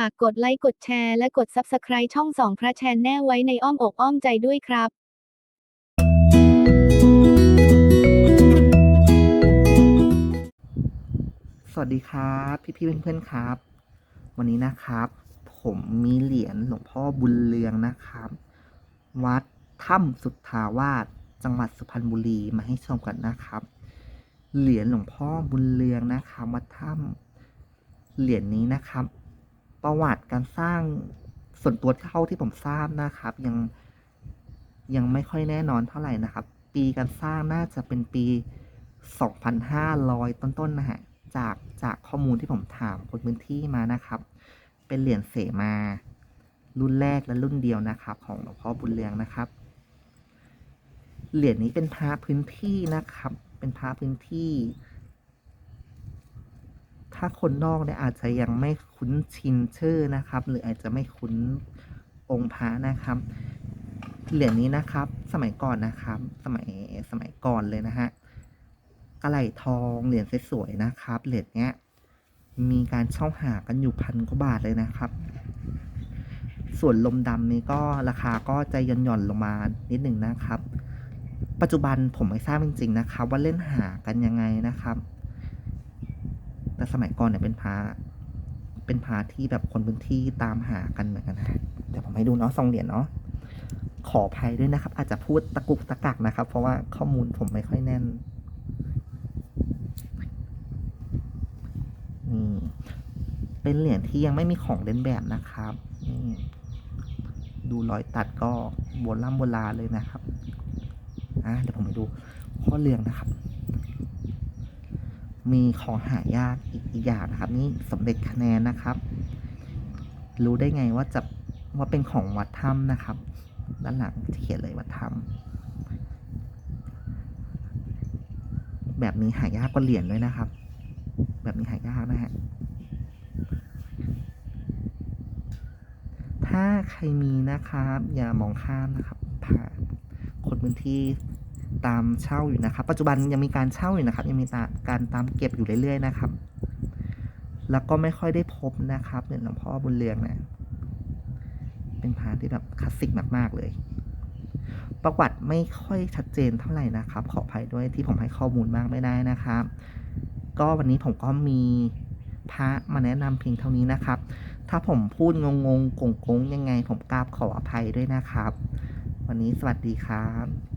ฝากกดไลค์กดแชร์และกด Subscribe ช่องสองพระแชนแน่ไว้ในอ้อมอกอ้อมใจด้วยครับสวัสดีครับพี่พี่ๆเพื่อนๆครับ วันนี้นะครับ ผมมีเหรียญหลวงพ่อบุญเรืองนะครับ วัดถ้ำสุทธาวาสจังหวัดสุพรรณบุรีมาให้ชมกันนะครับ เหรียญหลวงพ่อบุญเรืองนะครับวัดถ้ำเหรียญนี้นะครับ ประวัติการสร้างส่วนตัวเท่าที่ผมทราบนะครับ ยังยังไม่ค่อยแน่นอนเท่าไหร่นะครับ ปีการสร้างน่าจะเป็นปี 2,500 ต้นๆนะฮะจากจากข้อมูลที่ผมถามคนพื้นที่มานะครับ เป็นเหรียญเสมา รุ่นแรกและรุ่นเดียวนะครับ ของหลวงพ่อบุญเรืองนะครับ เหรียญนี้เป็นพระพื้นที่นะครับ เป็นพระพื้นที่ ถ้าคนนอกเนี่ยอาจจะยังไม่คุ้นชินชื่อนะครับ หรืออาจจะไม่คุ้นองค์พระนะครับ เหรียญนี้นะครับ สมัยก่อนนะครับ สมัยสมัยก่อนเลยนะฮะกระไหลทองเหรียญสวยๆนะครับ เหรียญเนี้ยมีการเช่าหากันอยู่พันกว่าบาทเลยนะครับ ส่วนลมดำนี้ก็ราคาก็จะหย่อนๆลงมานิดหนึ่งนะครับ ปัจจุบันผมไม่ทราบจริงๆนะครับ ว่าเล่นหากันยังไงนะครับ แต่สมัยก่อนเนี่ยเป็นพาเป็นพาที่แบบคนพื้นที่ตามหากันเหมือนกันนะเดี๋ยวผมให้ดูเนาะสองเหรียญเนาะขออภัยด้วยนะครับ อาจจะพูดตะกุกตะกักนะครับ เพราะว่าข้อมูลผมไม่ค่อยแน่นนี่เป็นเหรียญที่ยังไม่มีของเล่นแบบนะครับนี่ดูรอยตัดก็โบราณโบราณเลยนะครับอะเดี๋ยวผมไปดูข้อเรืองนะครับ มีของหายากอีกอีกอย่างนะครับ นี่สมเด็จคะแนนนะครับ รู้ได้ไงว่าจะว่าเป็นของวัดถ้ำนะครับ ด้านหลังเขียนเลยวัดถ้ำแบบนี้หายากกว่าเหรียญด้วยนะครับ แบบนี้หายากนะฮะถ้าใครมีนะครับ อย่ามองข้ามนะครับผ่านคนพื้นที่ ตามเช่าอยู่นะครับ ปัจจุบันยังมีการเช่าอยู่นะครับ ยังมีการตามเก็บอยู่เรื่อยๆนะครับ แล้วก็ไม่ค่อยได้พบนะครับเหรียหลวงพ่อบุญเรืองเนะเป็นพระที่แบบคลาสสิกมากๆเลย ประวัติไม่ค่อยชัดเจนเท่าไหร่นะครับ ขออภัยด้วยที่ผมให้ข้อมูลมากไม่ได้นะครับ ก็วันนี้ผมก็มีพระมาแนะนำเพียงเท่านี้นะครับ ถ้าผมพูดงงงๆกงๆยังไงผมกราบขออภัยด้วยนะครับ วันนี้สวัสดีครับ